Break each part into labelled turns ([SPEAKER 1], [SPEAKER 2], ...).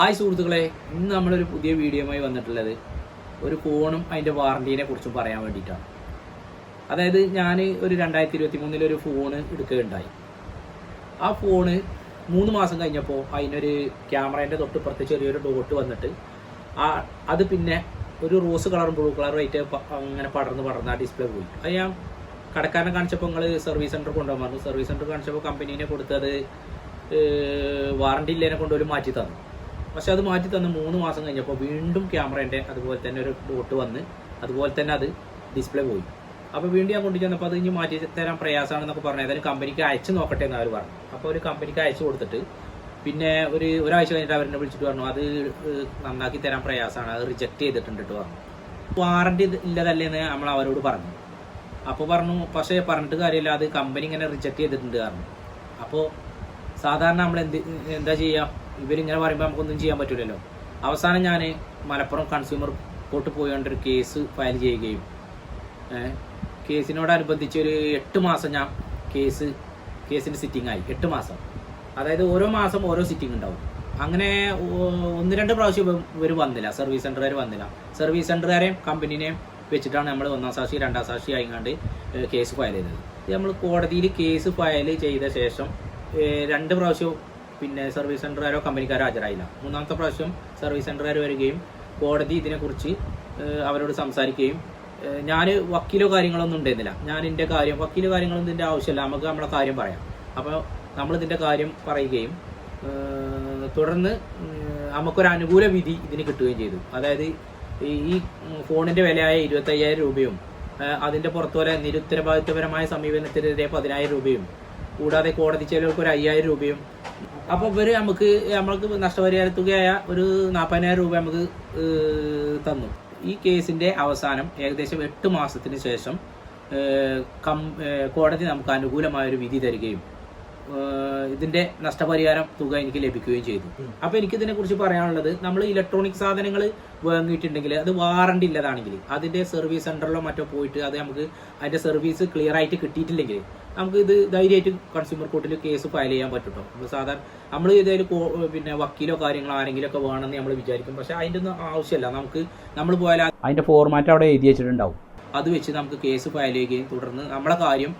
[SPEAKER 1] Hi സുഹൃത്തുക്കളെ. ഇന്ന് നമ്മളൊരു പുതിയ വീഡിയോയുമായി വന്നിട്ടുള്ളത് ഒരു ഫോണും അതിന്റെ വാറണ്ടീനെ കുറിച്ചും പറയാൻ വേണ്ടിയിട്ടാണ്. അതായത് ഞാൻ ഒരു രണ്ടായിരത്തി ഇരുപത്തി മൂന്നിലൊരു ഫോണ് എടുക്കുകയുണ്ടായി. ആ ഫോണ് മൂന്ന് മാസം കഴിഞ്ഞപ്പോൾ അതിനൊരു ക്യാമറേന്റെ തൊട്ടിപ്പുറത്ത് ചെറിയൊരു ഡോട്ട് വന്നിട്ട് ആ അത് പിന്നെ ഒരു റോസ് കളറും ബ്ലൂ കളറും ആയിട്ട് അങ്ങനെ പടർന്ന് പടർന്ന് ആ ഡിസ്പ്ലേ പോയി. അത് ഞാൻ കടക്കാരനെ കാണിച്ചപ്പോൾ നിങ്ങൾ സർവീസ് സെന്റർ കൊണ്ടുപോകാൻ സർവീസ് സെന്റർ കാണിച്ചപ്പോൾ കമ്പനീനെ കൊടുത്തത് വാറണ്ടി ഇല്ലേനെ കൊണ്ട് ഒരു മാറ്റി തന്നു. പക്ഷെ അത് മാറ്റി തന്ന് മൂന്ന് മാസം കഴിഞ്ഞപ്പോൾ വീണ്ടും ക്യാമറേന്റെ അതുപോലെ തന്നെ ഒരു ഡോട്ട് വന്ന് അതുപോലെ തന്നെ അത് ഡിസ്പ്ലേ പോയി. അപ്പോൾ വീണ്ടും ഞാൻ കൊണ്ടു ചെന്നപ്പോൾ അത് ഇനി മാറ്റി തരാൻ പ്രയാസമാണെന്നൊക്കെ പറഞ്ഞു. ഏതായാലും കമ്പനിക്ക് അയച്ചു നോക്കട്ടെ എന്ന് അവർ പറഞ്ഞു. അപ്പോൾ ഒരു കമ്പനിക്ക് അയച്ചു കൊടുത്തിട്ട് പിന്നെ ഒരു ഒരാഴ്ച കഴിഞ്ഞിട്ട് അവരെന്നെ വിളിച്ചിട്ട് പറഞ്ഞു അത് നന്നാക്കി തരാൻ പ്രയാസമാണ്. അത് റിജക്റ്റ് ചെയ്തിട്ടുണ്ട് പറഞ്ഞു വാറണ്ടി ഇല്ലതല്ലേ എന്ന് നമ്മൾ അവരോട് പറഞ്ഞു. അപ്പോൾ പറഞ്ഞു പക്ഷേ പറഞ്ഞിട്ട് കാര്യമില്ല. അത് കമ്പനി ഇങ്ങനെ റിജക്റ്റ് ചെയ്തിട്ടുണ്ട്. പറഞ്ഞു. അപ്പോൾ സാധാരണ നമ്മൾ എന്ത് എന്താ ചെയ്യുക? ഇവരിങ്ങനെ പറയുമ്പോൾ നമുക്കൊന്നും ചെയ്യാൻ പറ്റില്ലല്ലോ അവസാനം ഞാൻ മലപ്പുറം കൺസ്യൂമർ കോർട്ട് പോയി ഒരു കേസ് ഫയൽ ചെയ്യുകയും കേസിനോടനുബന്ധിച്ച് ഒരു എട്ട് മാസം ഞാൻ കേസ് കേസിന്റെ സിറ്റിംഗ് ആയി. എട്ട് മാസം. അതായത് ഓരോ മാസം ഓരോ സിറ്റിംഗ് ഉണ്ടാവും. അങ്ങനെ ഒന്ന് രണ്ട് പ്രാവശ്യം ഇവർ വന്നില്ല. സർവീസ് സെന്ററുകാർ വന്നില്ല. സർവീസ് സെന്ററുകാരെയും കമ്പനീനെയും വെച്ചിട്ടാണ് നമ്മൾ ഒന്നാം സാക്ഷി രണ്ടാം സാക്ഷി ആയിങ്ങാണ്ട് കേസ് ഫയൽ ചെയ്തത്. നമ്മൾ കോടതിയിൽ കേസ് ഫയൽ ചെയ്ത ശേഷം രണ്ട് പ്രാവശ്യം പിന്നെ സർവീസ് സെന്ററുകാരോ കമ്പനിക്കാരോ ഹാജരായില്ല. മൂന്നാമത്തെ പ്രാവശ്യം സർവീസ് സെന്ററുകാർ വരികയും കോടതി ഇതിനെക്കുറിച്ച് അവരോട് സംസാരിക്കുകയും ഞാൻ വക്കീലോ കാര്യങ്ങളൊന്നും ഉണ്ടായിരുന്നില്ല. ഞാൻ എന്റെ കാര്യം വക്കീലോ കാര്യങ്ങളൊന്നും ഇതിന്റെ ആവശ്യമില്ല. നമുക്ക് നമ്മളെ കാര്യം പറയാം. അപ്പോൾ നമ്മൾ ഇതിന്റെ കാര്യം പറയുകയും തുടർന്ന് നമുക്കൊരു അനുകൂല വിധി ഇതിന് കിട്ടുകയും ചെയ്തു. അതായത് ഈ ഫോണിന്റെ വിലയായ ഇരുപത്തയ്യായിരം രൂപയും അതിന്റെ പുറത്തുപോലെ നിരുത്തരവാദിത്വപരമായ സമീപനത്തിനെതിരെ പതിനായിരം രൂപയും കൂടാതെ കോടതി ചെലവുകൾക്ക് ഒരു അയ്യായിരം രൂപയും. അപ്പോൾ ഇവർ നമുക്ക് നമ്മൾക്ക് നഷ്ടപരിഹാര തുകയായ ഒരു നാൽപ്പതിനായിരം രൂപ നമുക്ക് തന്നു. ഈ കേസിന്റെ അവസാനം ഏകദേശം എട്ട് മാസത്തിന് ശേഷം കം- കോടതി നമുക്ക് അനുകൂലമായ ഒരു വിധി തരികയും ഇതിന്റെ നഷ്ടപരിഹാരം തുക എനിക്ക് ലഭിക്കുകയും ചെയ്തു. അപ്പൊ എനിക്ക് ഇതിനെ കുറിച്ച് പറയാനുള്ളത് നമ്മൾ ഇലക്ട്രോണിക് സാധനങ്ങൾ വാങ്ങിയിട്ടുണ്ടെങ്കിൽ അത് വാറണ്ടി ഇല്ലതാണെങ്കിൽ അതിന്റെ സർവീസ് സെന്ററിലോ മറ്റോ പോയിട്ട് അത് നമുക്ക് അതിന്റെ സർവീസ് ക്ലിയർ ആയിട്ട് കിട്ടിയിട്ടില്ലെങ്കിൽ നമുക്ക് ഇത് ധൈര്യമായിട്ട് കൺസ്യൂമർ കോർട്ടിൽ കേസ് ഫയൽ ചെയ്യാൻ പറ്റും കേട്ടോ നമ്മൾ സാധാരണ നമ്മൾ ഏതായാലും പിന്നെ വക്കീലോ കാര്യങ്ങളോ ആരെങ്കിലും ഒക്കെ വേണമെന്ന് നമ്മൾ വിചാരിക്കും. പക്ഷെ അതിന്റെ ഒന്നും ആവശ്യമില്ല നമുക്ക് നമ്മൾ പോയാൽ അതിന്റെ ഫോർമാറ്റ് അവിടെ എഴുതി വെച്ചിട്ടുണ്ടാവും. അത് വെച്ച് നമുക്ക് കേസ് ഫയൽ ചെയ്യുകയും തുടർന്ന് നമ്മളെ കാര്യം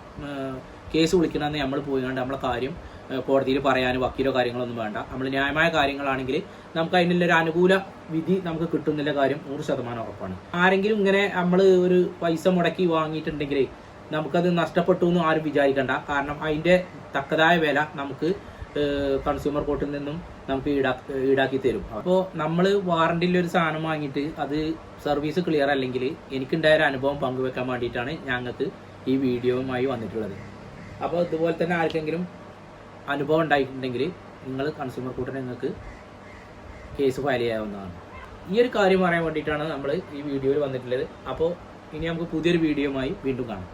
[SPEAKER 1] കേസ് വിളിക്കണമെന്ന് നമ്മൾ പോയിക്കൊണ്ട് നമ്മളെ കാര്യം കോടതിയിൽ പറയാൻ വക്കീലോ കാര്യങ്ങളൊന്നും വേണ്ട. നമ്മൾ ന്യായമായ കാര്യങ്ങളാണെങ്കിൽ നമുക്ക് അതിനുള്ള ഒരു അനുകൂല വിധി നമുക്ക് കിട്ടുന്നില്ല കാര്യം നൂറ് ശതമാനം ഉറപ്പാണ്. ആരെങ്കിലും ഇങ്ങനെ നമ്മൾ ഒരു പൈസ മുടക്കി വാങ്ങിയിട്ടുണ്ടെങ്കിൽ നമുക്കത് നഷ്ടപ്പെട്ടു എന്ന് ആരും വിചാരിക്കണ്ട. കാരണം അതിന്റെ തക്കതായ വില നമുക്ക് കൺസ്യൂമർ കോർട്ടിൽ നിന്നും നമുക്ക് ഈടാ ഈടാക്കി തരും. അപ്പോൾ നമ്മൾ വാറണ്ടിയിൽ ഒരു സാധനം വാങ്ങിയിട്ട് അത് സർവീസ് ക്ലിയർ അല്ലെങ്കിൽ എനിക്കുണ്ടായ ഒരു അനുഭവം പങ്കുവെക്കാൻ വേണ്ടിയിട്ടാണ് ഞങ്ങൾക്ക് ഈ വീഡിയോയുമായി വന്നിട്ടുള്ളത്. അപ്പോൾ ഇതുപോലെ തന്നെ ആർക്കെങ്കിലും അനുഭവം ഉണ്ടായിട്ടുണ്ടെങ്കിൽ നിങ്ങൾ കൺസ്യൂമർ കോർട്ടിന് നിങ്ങൾക്ക് കേസ് ഫയൽ ചെയ്യാവുന്നതാണ്. ഈ ഒരു കാര്യം പറയാൻ വേണ്ടിയിട്ടാണ് നമ്മൾ ഈ വീഡിയോയിൽ വന്നിട്ടുള്ളത്. അപ്പോൾ ഇനി നമുക്ക് പുതിയൊരു വീഡിയോയുമായി വീണ്ടും കാണാം.